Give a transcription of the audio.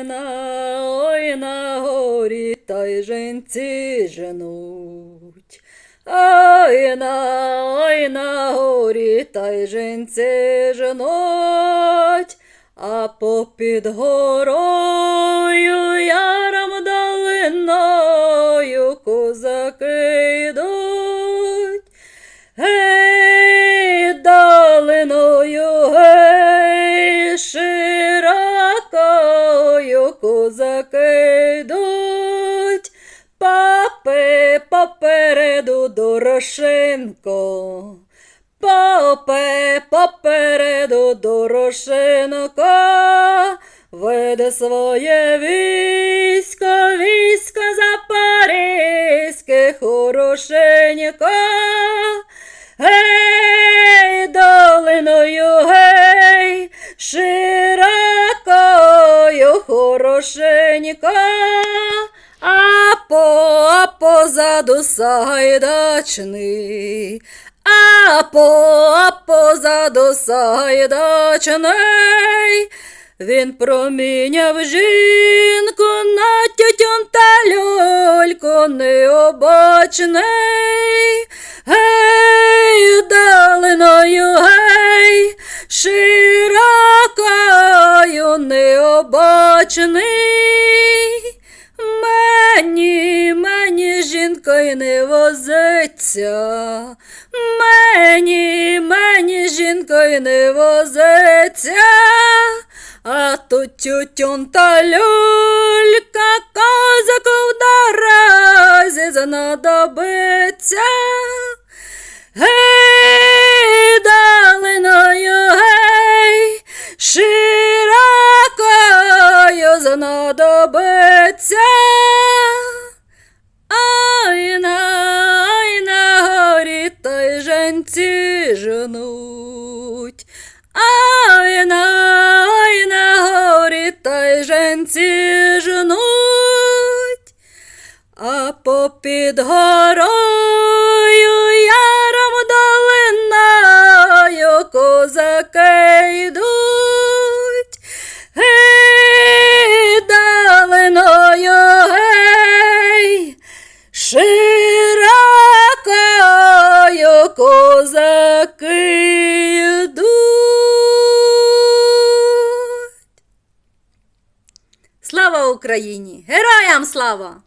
Ой на, ой на горі, та й женці женуть. Ой на, ой на горі, та й женці женуть, а попід горою яром долиною козаки козаки папи попереду Дорошенко. Попе попереду Дорошенко веде своє військо, військо запорізьке хорошенько. Гей, долиною, гей, широкою хорошенько, а по, а позаду сайдачний, а по, позаду сайдачний, він проміняв жінку на тютюн та люльку необачний. Необачний. Мені, мені жінкою не возиться, мені, мені жінкою не возиться, а тут тютюн та люлька козаку в дорозі знадобиться. Знадобиться. Ай на, ай на горі та й женці женуть. Ай на, ай на горі та й женці женуть. А попід горою козаки. Слава Україні! Героям слава!